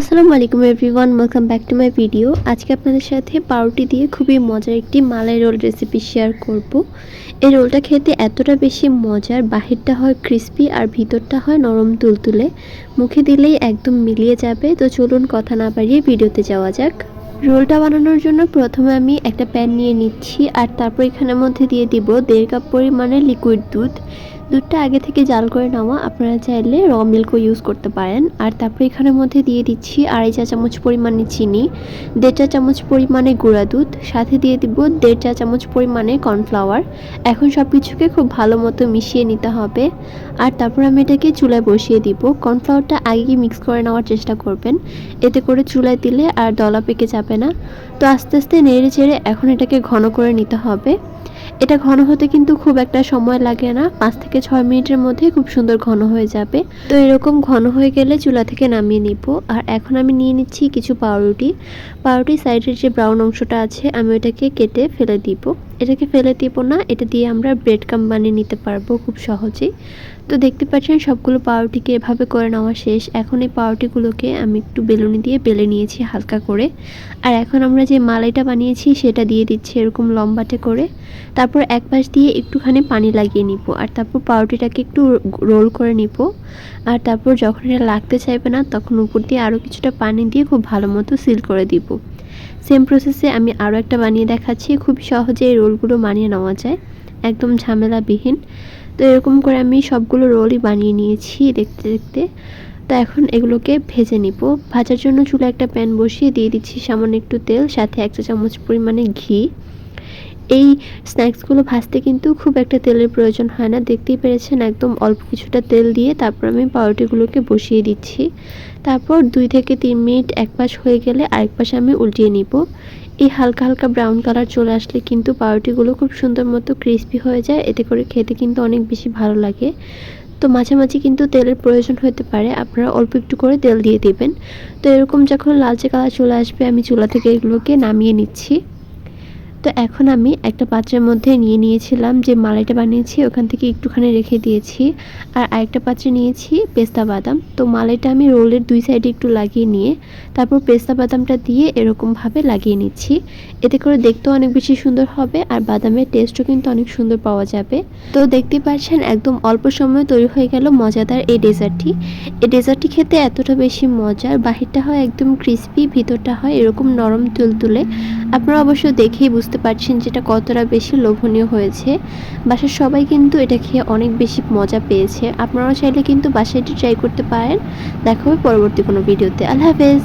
আসসালামু আলাইকুম everyone welcome back to my video আজকে আপনাদের সাথে পাউরুটি দিয়ে খুবই মজার একটি মালাই রোল রেসিপি শেয়ার করব। এই রোলটা খেতে এতটা বেশি মজার, বাহিরটা হয় ক্রিস্পি আর ভিতরটা হয় নরম তুলতুলে। মুখে দিলেই একদম মিলিয়ে যাবে। তো চলুন কথা না বাড়িয়ে ভিডিওতে যাওয়া যাক। রোলটা বানানোর জন্য প্রথমে আমি একটা প্যান নিয়ে নিচ্ছি আর তারপর এখানের মধ্যে দিয়ে দিব দেড় কাপ পরিমাণে লিকুইড দুধ। দুধটা আগে থেকে জাল করে নেওয়া। আপনারা চাইলে র মিল্কও ইউজ করতে পারেন। আর তারপরে এখানের মধ্যে দিয়ে দিচ্ছি আড়াই চা চামচ পরিমাণে চিনি, দেড় চা চামচ পরিমাণে গুঁড়া দুধ, সাথে দিয়ে দিব দেড় চা চামচ পরিমাণে কর্নফ্লাওয়ার এখন সব কিছুকে খুব ভালো মতো মিশিয়ে নিতে হবে। আর তারপর আমি এটাকে চুলায় বসিয়ে দিব। কর্নফ্লাওয়ারটা আগেই মিক্স করে নেওয়ার চেষ্টা করবেন। এতে করে চুলায় দিলে আর দলা পেকে যাবে না। তো আস্তে আস্তে নেড়ে চেড়ে এখন এটাকে ঘন করে নিতে হবে। এটা ঘন হতে কিন্তু খুব একটা সময় লাগে না। পাঁচ থেকে ছয় মিনিটের মধ্যে খুব সুন্দর ঘন হয়ে যাবে। তো এরকম ঘন হয়ে গেলে চুলা থেকে নামিয়ে নিব। আর এখন আমি নিয়ে নিচ্ছি কিছু পাউরুটি। পাউরুটি সাইডের যে ব্রাউন অংশটা আছে, আমি ওটাকে কেটে ফেলে দিব। এটাকে ফেলে দিব না, এটা দিয়ে আমরা ব্রেড কাম বানিয়ে নিতে পারব খুব সহজেই। তো দেখতে পাচ্ছেন সবগুলো পাউরুটিকে এভাবে করে নেওয়া শেষ। এখন এই পাউরুটিগুলোকে আমি একটু বেলুনি দিয়ে বেলে নিয়েছি হালকা করে। আর এখন আমরা যে মালাইটা বানিয়েছি সেটা দিয়ে দিচ্ছি এরকম লম্বাটে করে। তারপর এক পাশ দিয়ে একটুখানি পানি লাগিয়ে নিব আর তারপর পাউরুটিটাকে একটু রোল করে নিব। আর তারপর যখন এটা লাগতে চাইবে না, তখন উপর দিয়ে আরও কিছুটা পানি দিয়ে খুব ভালো মতো সিল করে দিব। সেম প্রসেসে আমি আরও একটা বানিয়ে দেখাচ্ছি। খুব সহজে এই রোলগুলো বানিয়ে নেওয়া যায়। একদম ঝামেলাবিহীন। তো এরকম করে আমি সবগুলো রোলই বানিয়ে নিয়েছি দেখতে দেখতে। তো এখন এগুলোকে ভেজে নিব। ভাজার জন্য চুলা একটা প্যান বসিয়ে দিয়ে দিচ্ছি সামান্য একটু তেল, সাথে এক চা চামচ পরিমাণে ঘি। এই স্ন্যাক্সগুলো ভাজতে কিন্তু খুব একটা তেলের প্রয়োজন হয় না। দেখতেই পেরেছেন একদম অল্প কিছুটা তেল দিয়ে তারপর আমি পাউরুটিগুলোকে বসিয়ে দিচ্ছি। তারপর দুই থেকে তিন মিনিট এক পাশ হয়ে গেলে আরেক পাশে আমি উল্টিয়ে নিব। এই হালকা হালকা ব্রাউন কালার চলে আসলে কিন্তু পাউরুটিগুলো খুব সুন্দর মতো ক্রিস্পি হয়ে যায়। এতে করে খেতে কিন্তু অনেক বেশি ভালো লাগে। তো মাঝে মাঝে কিন্তু তেলের প্রয়োজন হতে পারে। আপনারা অল্প একটু করে তেল দিয়ে দেবেন। তো এরকম যখন লালচে কালার চলে আসবে, আমি চুলা থেকে এগুলোকে নামিয়ে নিচ্ছি। তো এখন আমি একটা পাত্রের মধ্যে নিয়ে নিয়েছিলাম যে মালাইটা বানিয়েছি, ওখান থেকে একটুখানি রেখে দিয়েছি। আর আরেকটা পাত্রে নিয়েছি পেস্তা বাদাম। তো মালাইটা আমি রোলের দুই সাইডে একটু লাগিয়ে নিয়ে তারপর পেস্তা বাদামটা দিয়ে এরকমভাবে লাগিয়ে নিচ্ছি। এতে করে দেখতেও অনেক বেশি সুন্দর হবে আর বাদামের টেস্টও কিন্তু অনেক সুন্দর পাওয়া যাবে। তো দেখতে পাচ্ছেন একদম অল্প সময়ে তৈরি হয়ে গেল মজাদার এই ডেজার্টটি। এই ডেজার্টটি খেতে এতটা বেশি মজার, বাহিরটা হয় একদম ক্রিস্পি, ভিতরটা হয় এরকম নরম তুলতুলে। আপনারা অবশ্য দেখেই বুঝতে পারছেন যেটা কতটা বেশি লোভনীয় হয়েছে। বাসার সবাই কিন্তু এটা খেয়ে অনেক বেশি মজা পেয়েছে। আপনারাও চাইলে কিন্তু বাসায় এটি ট্রাই করতে পারেন। দেখা হবে পরবর্তী কোনো ভিডিওতে আল্লাহ হাফেজ।